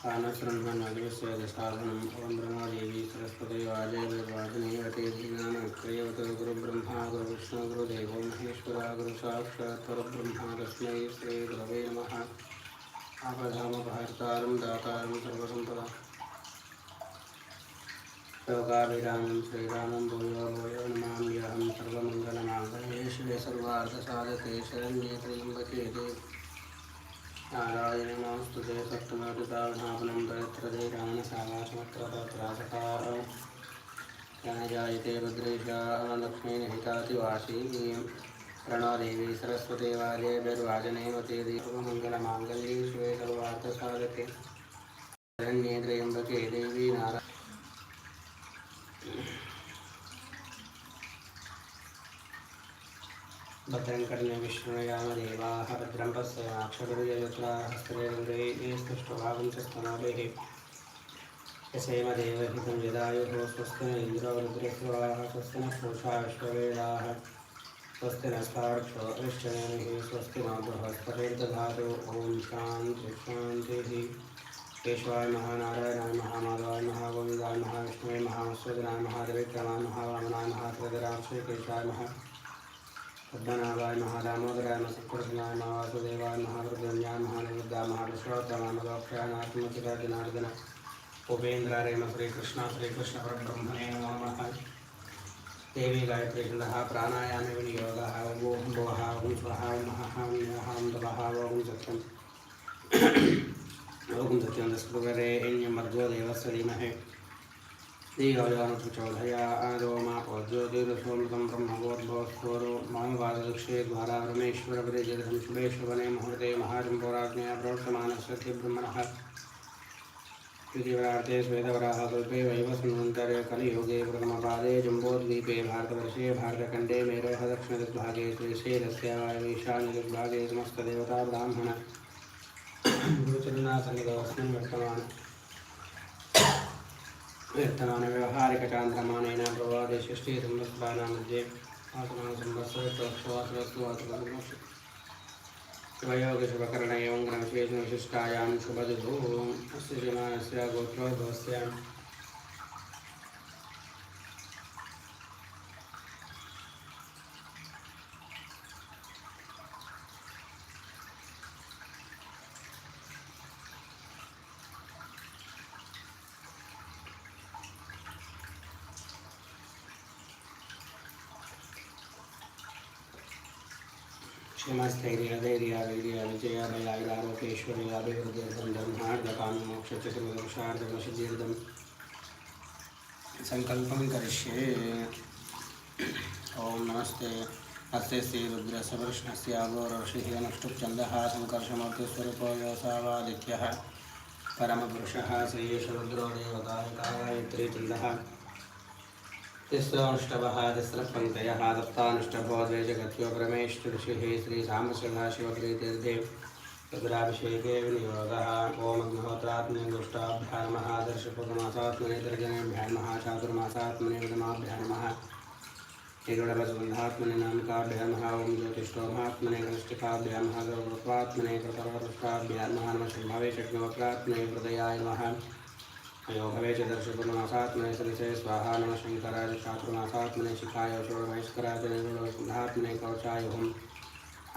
कानब्रह्मणस्य दशाधनम् ॐ ब्रह्मादेवी सरस्वती वाजयवाजनेवते धीनानक्रियवतो गुरुब्रह्मा गुरुविष्णु गुरुदेवो महेश्वरा गुरुसाक्षात् परब्रह्मा तस्मै श्रीगुरवे नमः आपधामपहर्तारं दातारं सर्वसम्पदा लोकाभिरामं श्रीरामं भूयो भूयो नमाम्यहं सर्वमङ्गलमाङ्गल्ये सर्वार्थसाधके शरण्ये त्र्यम्बके नारायणे नमस्तुते सप्तमऋतावधापनं प्रयत्रदे रामसावासमत्रतत्रासकार जनजायते प्रणोदेवी सरस्वती वाले वाजनेवते देवमङ्गलमाङ्गल्ये शिवे सर्वार्थसाधके त्र्यम्बके देवी नारा भद्रं कर्णे विष्णुयामदेवाः भद्रं पश्यमाक्षगुरुजयत्रा हस्तरेन्द्रैः स्तुष्टभागं च स्तनोभिः यसेमदेव यदायुः स्वस्ति न इन्द्रो रुद्रस्वाः स्वस्ति न पूषा विश्ववेदाः स्वस्ति नस्तार्क्षो स्वस्ति न बृहस्पतिर्दधातु ॐ शान्ति शान्तिः केशवाय महानारायणाय महामाधवाय महागोविन्दाय महाविष्णुवे महामस्वदनाय महादेविक्रमाय महावामनाय महात्रदराय श्रीकेशाय महा पद्मनाभाय महादामोदराय मसत्कृष्णाय महावासुदेवाय महाविश्वोत्तमाय मदोक्षाय नात्मचिता जनार्दन उपेन्द्राय श्रीकृष्ण श्रीकृष्ण परब्रह्मणे नमो देवी गायत्री छन्दः प्राणायामे विनियोगः ओं भुवः ओं स्वः महः ओं तपः ओं सत्यम् ओं सत्यं। दस्कृगरे एण्यं मर्गो देवस्य धीमहि। श्रीगौजानुचोधया आदोमा ज्योतिरसोमृतं ब्रह्मगोद्भवस्वरो मामवाददक्षे द्वारा रमेश्वरपरिजलधं शुभेश्वने मुहूर्ते महाजम्पोराज्ञया प्रवर्तमानस्य ब्रह्मणः। द्वितीयवरार्थे श्वेतवराः कल्पे वैवस्मन्तरे कलियुगे ब्रह्मपादे जम्बोद्वीपे भारतवर्षे भारतखण्डे मेरोः दक्षिणदिग्भागे श्रीशैलस्य ईशान्यदिग्भागे समस्तदेवता ब्राह्मण। गुरुचरणासन्निधोऽस्मिन् वर्तमान కీర్తనాన వ్యవహారిక చాంద్రమానైన ప్రభాది సృష్టి సంవత్సరాల మధ్య ఆసనా సంవత్సరత్వాసరత్వాస శివయోగ శుభకరణయోగ్రవిశేషణ విశిష్టాయాం శుభదుభూ అస్య జనాస్య ग्रहविशेषविशिष्टायां शुभदुः अस्य श्रीमानस्य गोत्रोद्भवस्य क्षेमस्थैर्यधैर्यावीर्याविजयाभयायुरारोग्यैश्वर्याभिवृद्धिर्धं धर्मार्धकाममोक्षचतुर्दशार्धवशदीर्घं सङ्कल्पं करिष्ये ॐ नमस्ते अस्य श्रीरुद्रसवृष्णस्य अघोरऋषिः अनुष्टुप्छन्दः सङ्कर्षमूर्तिस्वरूपो योऽसावादित्यः परमपुरुषः श्रीयशरुद्रो देवतायित्री छन्दः तिस्रष्टवः तिस्रपङ्क्तयः दत्तानुष्टभो द्वैजगत्यो परमेश्वरषिः श्रीसामशिवशिवप्रीतीर्थे रुद्राभिषेके विनियोगः ॐ अग्निहोत्रात्मने दुष्टाभ्यां नमः दर्शपदमासात्मने दर्जनेभ्यां नमः चातुर्मासात्मने विदमाभ्यां नमः हिरण्यवसुबन्धात्मने नामकाभ्यां नमः ॐ ज्योतिष्ठोमात्मने नमः योगवे च दर्शपुरमासात्मने सरिसे स्वाहा नमः शङ्कराय चातुर्मासात्मने शिखाय षोडमहेश्वराय च निर्गुणवसुन्धात्मने कवचाय हुं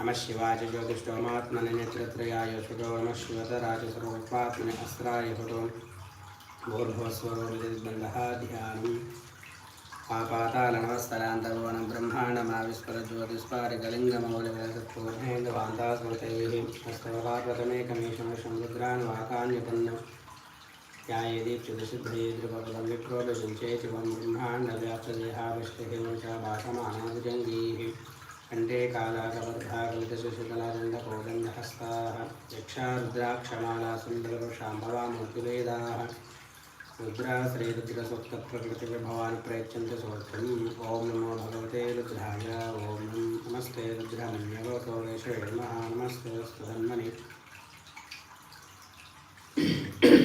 नमः शिवाय च ज्योतिष्ठोमात्मने नेत्रत्रयाय सुतो नमः शिवतराय सर्वोपात्मने अस्त्राय हुतो भूर्भुवस्वरोर्जदिग्बन्धः ध्यानम् आपातालनमस्तरान्तभुवनं ब्रह्माण्डमाविस्फुरज्योतिस्फारिकलिङ्गमौलिवसत्पूर्णेन्दवान्तास्मृतैः हस्तवपार्वतमेकमीशं रुद्रान्वाकान्यपन्नम् ध्यायेदीप्युतसिद्धये द्रुपदं विप्रोलसञ्चेति वं ब्रह्माण्डव्याप्तदेहाविष्टिहिंसा भासमानाभुजङ्गीः कण्ठे कालाकवर्धाकलितशशिकलादण्डकोदण्डहस्ताः यक्षा रुद्राक्षमाला सुन्दरवृषाम्भवामूर्तिवेदाः रुद्रा श्रीरुद्रसुप्तप्रकृतिविभवान् प्रयच्छन्ति सोत्रम् ॐ नमो भगवते रुद्राय। ॐ नमस्ते रुद्रमन्यवतो वेषे नमः नमस्ते अस्तु धन्मनि बाहुभ्यां सुते नमः या देशस्य पदमाधिपं बभूव ते जनः शिवासरभ्यायातवदया न रुद्रहृदयायाते रुद्रस्यवातनोरघोराभा प्रकाशने दयानस्तमवाजिन्दमया ग्रीशं दापिचा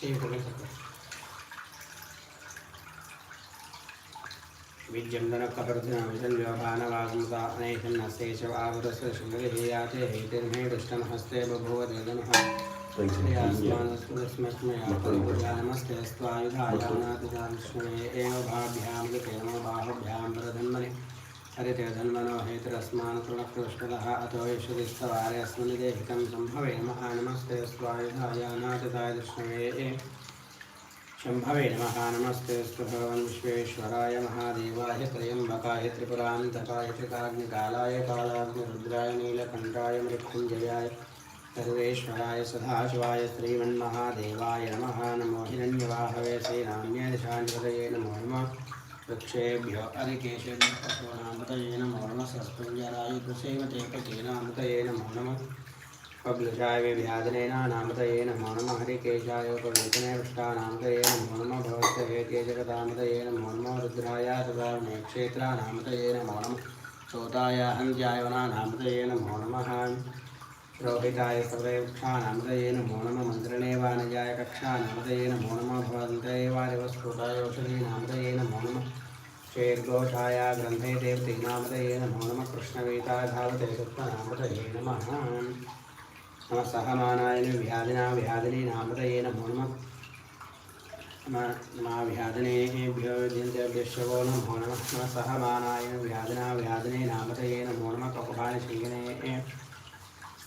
अस्त्वायुधायानाथगाधिष्णवे विद्यन्दनकपर्जनविजन्योभानवागुदा अनेशन्नस्तेष आवृस्य शुक्लदिः याते हेतिर्मे विष्णुहस्ते बभूव देदनः नमस्ते स्वायुधायानाथगाधिष्णवे एव भाभ्यां लिखेनो बाहुभ्यां वरधन्मने हरिते धन्मनो हेतरस्मान् कृणकृष्णदः अतो यशुदिस्तवारे अस्मिन् देहितं नमः। नमस्ते स्वायुधायानाथगाधिष्णवे शम्भवे नमः। नमस्ते स्तु भगवन् विश्वेश्वराय महादेवाय त्र्यम्बकाय त्रिपुरान्तकाय त्रिकाग्निकालाय कालाग्निरुद्राय नीलकण्ठाय मृत्युञ्जयाय सर्वेश्वराय सदाशिवाय श्रीमन्महादेवाय नमः। नमो हिरण्यवाहवे श्रीनाम्यदिशान्पतये नमो नमः। वृक्षेभ्यो अरिकेशेभ्यो नामतये नमो नमः सस्पुञ्जराय कुसेवते पतीनामतये नमो नमः पब्लुषाय विभ्यादनेन नामतये नमो नमः हरिकेशाय उपवेतने पृष्ठानामतये नमो नमः भवत्यहेत्ये जगतामतये नमो नमः रुद्राय सदावने क्षेत्रानामतये नमो नमः सोताय हन्त्याय वनानामतये नमो नमः रोहिताय सर्ववृक्षानामतये नमो नमः मन्त्रणे वानजाय कक्षानामतये नमो नमः भवन्तये वारिवस्फुटाय औषधीनामतये नमो नमः चेर्घोषाय ग्रन्थे देवतीनामतये नमो नमः। कृष्णवेताय धावते सत्त्वनामतये नमः। नमः सहमानाय व्याधिना व्याधिने नामतये नमो नमः। नमः व्याधिनेभ्यो विद्यन्तेभ्यश्चवो नमो नमः। नमः सहमानाय व्याधिना व्याधिने नामतये नमो नमः। कपुहाय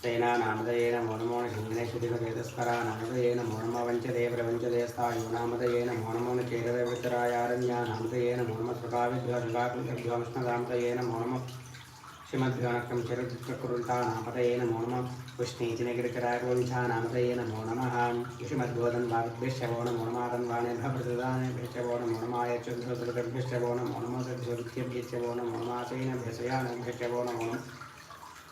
తేనా నామదయేన మౌనమౌన శింగనేశ్వరిన వేదస్కర నామదయేన మౌనమ వంచదే ప్రవంచదేస్తాయో నామదయేన మౌనమౌన చేరవేతరాయారణ్య నామదయేన మౌనమ స్వకావిద్వాషకాకృతవ్యోష్ణదామతయేన మౌనమ శ్రీమద్గణకం చరిత్రకృంతా నామదయేన మౌనమ ఉష్ణీతినగిరికరాగోంఛా నామదయేన మౌనమహాం శ్రీమద్గోదన్ భావిభ్యశ్చవోణ మౌనమాదన్ వాణేభ్యప్రదానేభ్యశ్చవోణ మౌనమాయ చంద్రోదృగభ్యశ్చవోణ మౌనమోదృత్యభ్యశ్చవోణ మౌనమాసైన భ్యసయానభ్యశ్చవోణ మౌనం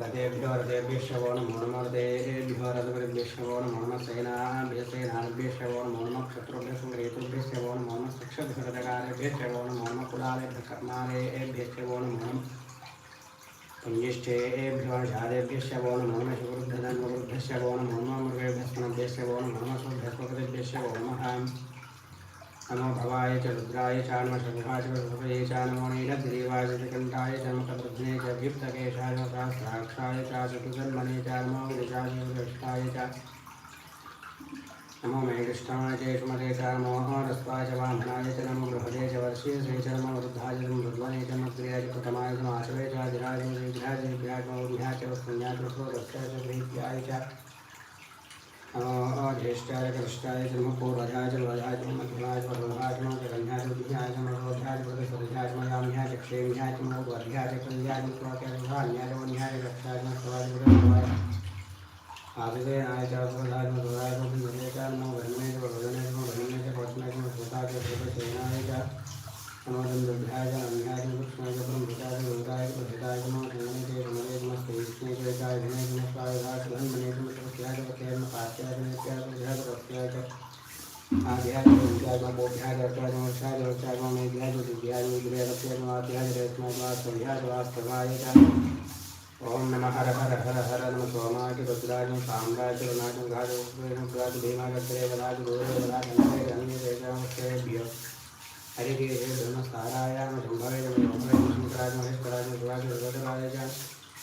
रथेभ्यो रथेभ्यश्चवो नमो नमः रथेभ्यो रथपतिभ्यश्चवो नमो नमः सेनाभ्य सेनाभ्यश्चवो नमो नमः क्षत्रुभ्यः सङ्ग्रहीतुभ्यश्चवो नमो नमः शिक्षभ्यः नमो नमः कुलालेभ्यः कर्मालेभ्यश्चवो नमो नमः पुण्यश्चेभ्यो झादेभ्यश्चवो नमो नमः शुभृद्धधन्वृद्धश्चवो नमो नमः मृगेभ्यस्मनभ्यश्चवो नमो नमः स्वभ्यस्मकृतिभ्यश्चवो नमः नमो भवाय च रुद्राय च नमः शम्भाय च नमो नीलग्रीवाय च च मकरध्ने च भीप्तकेशाय सहस्राक्षाय च चतुर्जन्मने च नमो ज्येष्ठाय च नमो मेघिष्ठाय च च नमो रस्वाय च वामनाय च नमो बृहदे च वर्षे च नमो वृद्धाय च मृद्वने च मग्रियाय प्रथमाय च माशवे च धिराय च विघ्नाय च च वस्तुरस्याय च प्रीत्याय च नमो ज्येष्ठाय, कनिष्ठाय च नमः पूर्वजाय च राजाय च मधुराय च वरुणाय च मगन्याय च बुद्ध्याय च मनोध्याय च प्रदेशध्याय च मयाम्याय च क्षेम्याय च मनोध्याय च कल्याय च मुक्ताय च भान्याय च वन्याय च रक्षाय च मस्तवाय च प्रदेशवाय आदिदेनाय च वरुणाय च मधुराय च बुद्ध्याय च, नमो भरणे च वरुणे च, नमो भरणे च पौष्णाय च मस्तुताय च प्रदेशनाय च नमो दंडभ्याय च नम्याय च कृष्णाय च ब्रह्मभूताय च गुरुदाय च प्रथिताय च, नमो धनने च नमने च मस्तविष्णे च विदाय धने ओम नमः हर हर हर हर नम सोमाय रुद्राय साम्राय रुणाय घाय रुद्राय भीमाय त्रेवराय अन्य देवताभ्यो हरि हे ब्रह्मस्ताराय नमः शंभवे नमः शंकराय महेश्वराय शिवाय रुद्राय च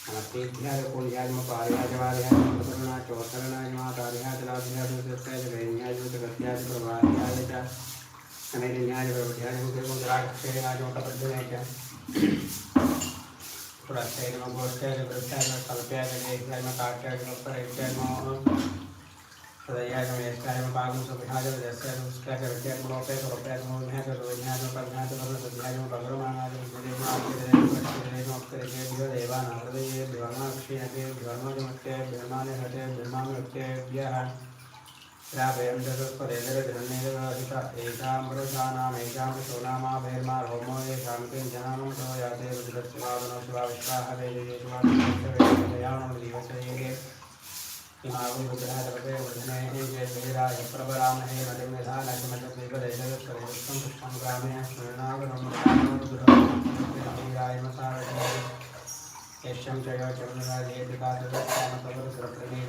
नमस्तेभ्याय पुण्याय पार्याय वार्याय प्रसन्नाय चोत्तरणाय मातार्याय लाभ्याय सुत्याय जगन्याय जगत्याय प्रभार्याय च अनेन्याय प्रभुध्याय मुद्राक्षयाय मोटपद्मयाय च पुरस्ते नमः गोष्ठे वृत्ताय नमः कल्प्याय नमः नमः काट्याय नमः परेत्याय नमः सदयाय नमः यस्याय नमः पागं सुभिहाय नमः यस्याय नमः स्काय विद्याय नमः लोपे करोप्याय नमः विहाय नमः विहाय हते ब्रह्मामृत्येभ्यः राभयन्दरुपरेदरधन्येदवाहित एकामृषानामेकामृशोनामाभैर्मा होमो येषां किञ्जनानं सो याते रुद्रशिवावनो शिवा विश्वाह वेदयेषुवादयाणो दिवसये इमावं रुद्रः तपते वर्धने जय वेदाय प्रबलामहे पुष्पं ग्रामे स्मरणावनं यशं च यो चन्द्रराजेतिकातुरप्रमीरो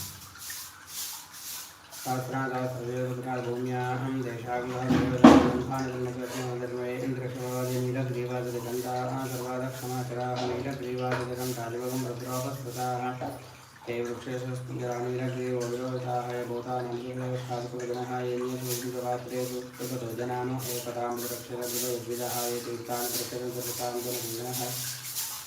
सहस्रादासर्वयोगुत्राभूम्याहं देशाग्रहदेवदन्धानजन्मकृष्णोदर्मये इन्द्रशिवादिनीलग्रीवादिगन्धाः सर्वादक्षमाचराः नीलग्रीवादिगन्धादिवगं रुद्रोपस्कृताः ते वृक्षेषस्पृङ्गरानीलग्रीवोविरोधाः भूतानन्दुगणः येन्येषु ततो ये तीर्थानि एकान्तचभयान्दशदिशो तेषां प्रयोजनागन्धानि ब्रह्मसे नमो रुद्रे पृथिव्यां ये इन्द्रक्षेर्येषामन्नं पश्चिमस्ते प्राचरति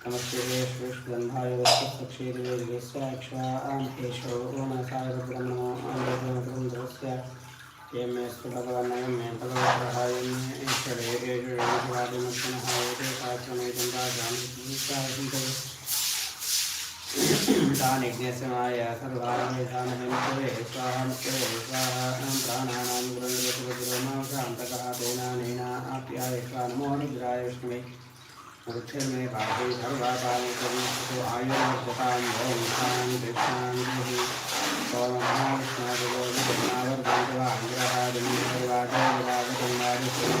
नमस्ते श्रीष्गन्धाय वस्तुक्षीर्वेदिस्याक्षान्हेशो ओमनसाय रुद्रं नमो आन्द्रद्रस्य ये मेस्तु भगवन्नयं मे भगवद्रहाय मे ईश्वरे एषुवादिमक्षणः एते शास्त्रमेतं राजां तान् यज्ञस्य माया सर्वारमेधानहेमकवे स्वाहा मुक्तवे स्वाहा प्राणानां गुरुन्द्रसुभद्रोमाशान्तकः तेनानेनाप्याय नमो रुद्राय विष्णुवे वृक्षमे पाठे सर्वापालिकविष्णु आयुर्वर्धतां भवन्तां कृष्णाङ्गिः कृष्ण अज्ञाविष्णुर्गोरेनावर्धन्त्यवाङ्ग्रहाडिन्नेर्वाजे विरागतं वाजस्मे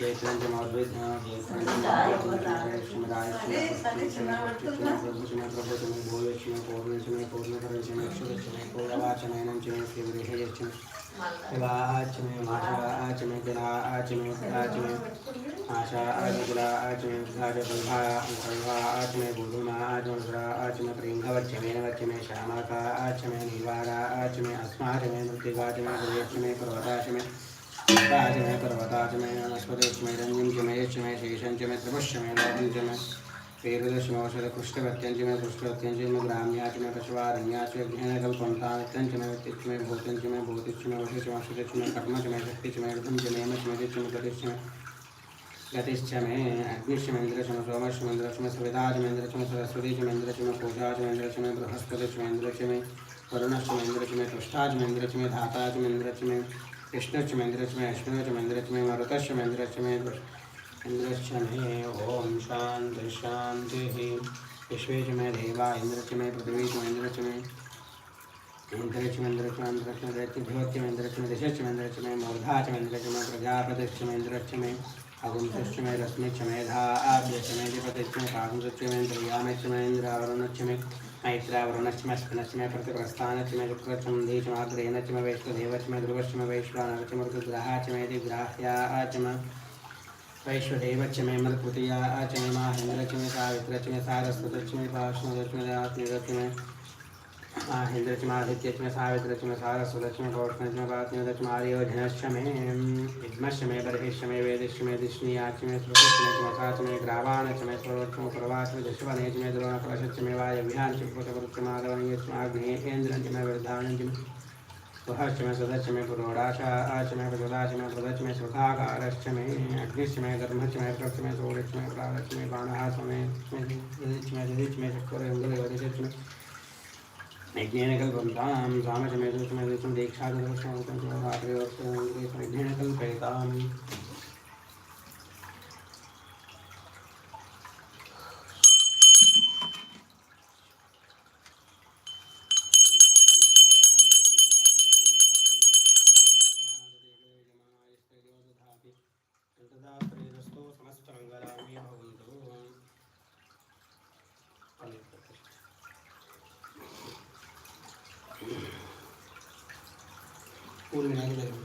भूतंच में भविष्यच में सुगंच में सुपदंच में रुद्रंच में रुद्धिच में कृत्तंच में कृत्तिच में मकुच में मदुष्य में शंच में मयश में व्रेंज में कामच में कामच में सोमनदस्य में भद्रंच में श्रेयच में में यशश्च में भगच में द्रविणं च में इंदाज में दत्ताज में क्षेमच में में विष्णुच में में संबित में ज्ञातंच में सोच में प्रसोच में शेरंच में में क्रमच में राज माशाचमे कृष्णच महेंद्रच में अश्विनच महेंद्रच में मरुतच महेंद्रच में इंद्रच में ओम शांति शांति विश्वेश में देवा इंद्रच में पृथ्वी च महेंद्रच में इंद्रच महेंद्रच में इंद्रच में दैत्यभ्योच में इंद्रच में दिशच में इंद्रच में मूर्धा च महेंद्रच में प्रजापतिच में इंद्रच में अगुंसच में रश्मिच में धा आभ्यच में दिपतिच में काकुंसच में इंद्रियामच में इंद्रावरुणच में मैत्रावरुणश्चमस्मिनश्चमे प्रतिप्रस्थानश्चमे शुक्रश्चमधीशमाग्रेणश्चम वैश्वदेवश्चम ध्रुवश्चम वैश्वानरश्चम ऋतुग्रहाश्चमे दिग्राह्याचम वैश्वदेवश्चमे मलपुतियाचमे माहेन्द्रश्चमे सावित्रश्चमे सारस्वतश्चमे पाष्णुदश्चमे आत्मीरश्चमे माहेन्द्रश्चमादित्यश्चमे सावित्रश्चमे सारस्वतश्चमे पौष्णश्चमे पात्म्यदश्चमे आर्योधनश्चमे विद्मश्चमे बर्हिश्चमे वेदिश्चमे दिष्णीयाचमे श्रुतश्चमे साचमे ग्रावाणश्चमे स्वरोच्चमे प्रवासमे वायव्याञ्चमे पुषपरुच्चमादवनीयश्चमे आग्नेयेन्द्रञ्चमे वृद्धानञ्चमे सुहश्चमे सदश्चमे पुरोडाशाचमे प्रजलाचमे प्रदश्चमे सुखाकारश्चमे अग्निश्चमे गर्मश्चमे प्रक्षमे सोडश्चमे प्रारश्चमे बाणहासमे यदिच्चमे यदिच्चमे चक्रोरङ्गलवदिशच्चमे यज्ञेन कल्पन्तां सामचमे दुष्टमे दुष्टं दीक्षादुष्टं यज्ञेन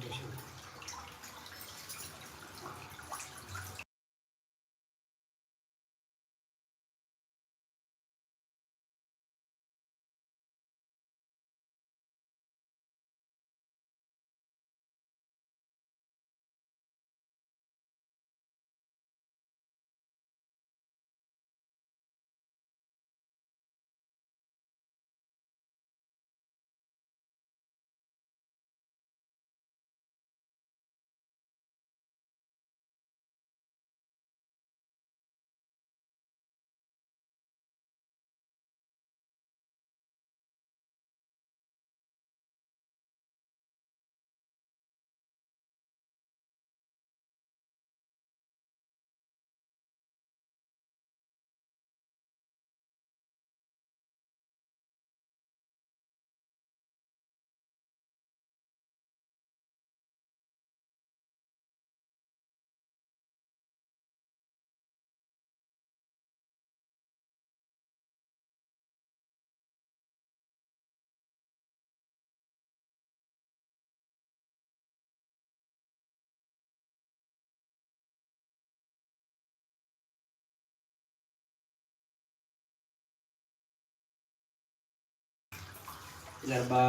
गर्भा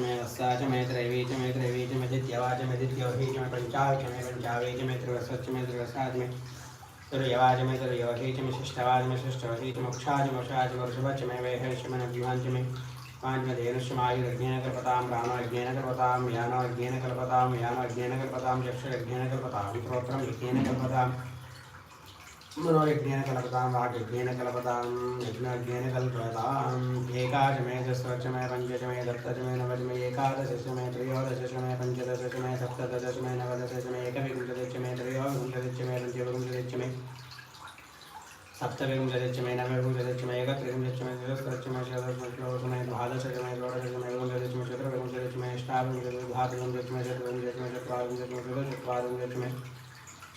मे वस्सा च मे त्रैवी मे त्रैवी मे दित्यवा मे दित्योहि मे पञ्चाव च मे पञ्चावे च मे त्रिवस्व मे त्रिवसा च मे तुर्यवा मे तुर्योहि च मे च मे शिष्टवहि च मोक्षा च मोक्षा च वर्षभ च मे वेह च मे नव्युवान् च मे। पाञ्चमधेनुश्च मायुरज्ञेन कल्पतां प्राणोज्ञेन कल्पतां यानोज्ञेन कल्पतां यानोज्ञेन कल्पतां चक्षुरज्ञेन कल्पतां श्रोत्रं यज्ञेन कल्पतां मनोयज्ञेन कल्पतां वाग्यज्ञेन कल्पतां यज्ञज्ञेन कल्पताम् एकाचमे मे पञ्चचमे सप्तचमे नवचमे एकादशचमे त्रयोदशचमे पञ्चदशचमे सप्तदशचमे नवदशचमे एकविंशतिचमे त्रयोविंशतिचमे पञ्चविंशतिचमे सप्तविंशतिचमे नवविंशतिचमे एकत्रिंशतिचमे चतुर्विंशतिचमे चत्वारिंशतिचमे चत्वारिंशतिचमे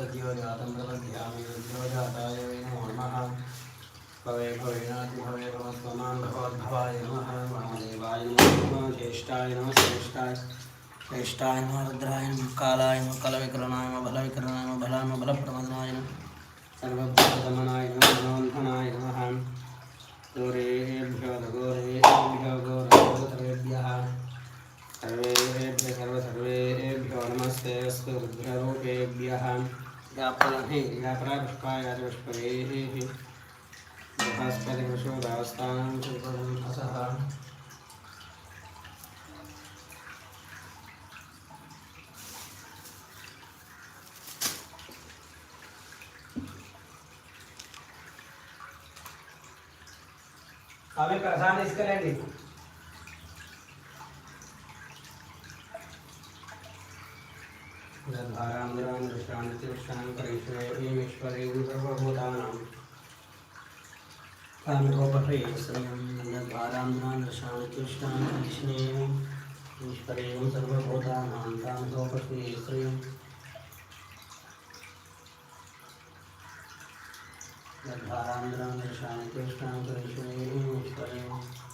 सद्योजातं प्रपद्यामि सद्योजाताय वै नमो। नमः भवे भवेनातिभवे भवत्वमान् भगवद्भवाय नमः वामदेवाय नमः ज्येष्ठाय नमः श्रेष्ठाय श्रेष्ठाय नमः रुद्राय नमः, कालाय नमः, कलविकरणाय नमः, बलविकरणाय नमः, बलाय नमः बलप्रमदनाय नमः। सर्वभूतदमनाय नमः, मनोन्धनाय नमः। घोरेभ्यो घोरेभ्यो घोरगोतरेभ्यः सर्वेभ्य सर्वसर्वेभ्यो नमस्ते, अस्तु रुद्ररूपेभ्यः। व्यापरहे व्यापरापुष्पाय पुष्परेः बृहस्पतिवृषोदास्तां असः हमें प्रसाद इसका लेंगे धारान्द्रान् दृष्टान्तिवृष्टान्तरेश्वरेश्वरेण सर्वभूतानां कामिकोपह्रेश्वरं धारान्द्रान् दृष्टान्तिवृष्टान्तरेश्वरेण ईश्वरेण सर्वभूतानां कामिकोपह्रेश्वरं धारान्द्रान् दृष्टान्तिवृष्टान्तरेश्वरेण ईश्वरेण सद्योजातं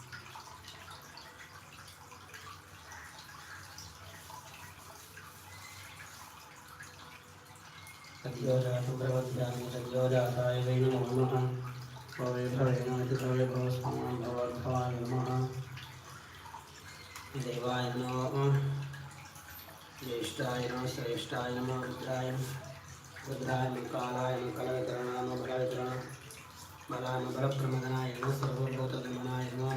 प्रवद्यामि सद्योजाताय वै नमो नमः। भवे भवेनाति भवे भवस्मान् भवद्भवाय नमः। देवाय नमः। ज्येष्ठाय नमः, श्रेष्ठाय नमः, रुद्राय रुद्राय कालाय कलवितरणाय नमः बलवितरण बलाय बलप्रमदनाय नमः सर्वभूतगमनाय नमः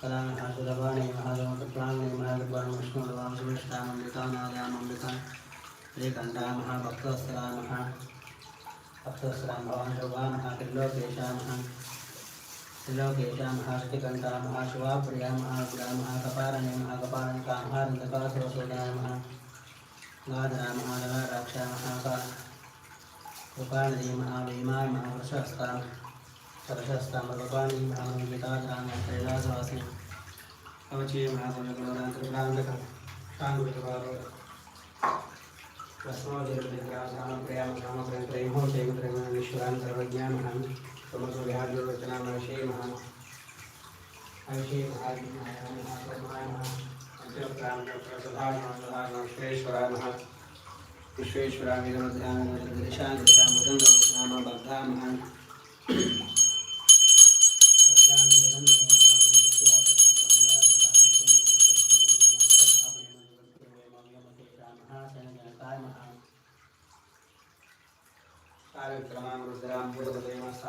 कवर्धने नमः निजरोचा नमः शङ्कराय नमः कला नमः सुलभाणे सुविष्टामृतानादामृता श्रीकण्ठाय नमः भक्तवत्सलाय नमः भक्तवत्सलां भवान् शोभा नमः त्रिलोकेशाय नमः त्रिलोकेशा महाष्टिकण्ठा महाशिवाप्रिया महागुडा महाकपारणे महाकपालिका महारन्धकासुरसूदना महा गाधरा महागणाराक्षा महाका कृपाणदी महाभीमाय महावृषस्ता सरशस्ता मृगपाणी महामृगिताधाम कैलासवासिनी कवचे महासुरगुणां त्रिपुरान्तकं शाङ्गुवितवारो रस्मोदिर्विग्रासां प्रियाँ रामप्रेम प्रेमो चैव प्रेम विश्वान् सर्वज्ञानहं समसो विहार्योचनामविषे महा अभिषेक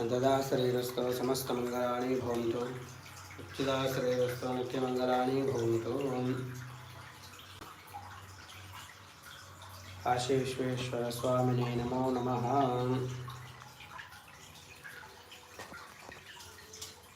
అంతదా శరీరస్థ సమస్త మంగళాన్ని భవంతు. ఉచిదా శరీరస్థ నిత్య మంగళాన్ని భవంతు. కాశీ విశ్వేశ్వర స్వామినే నమో నమ.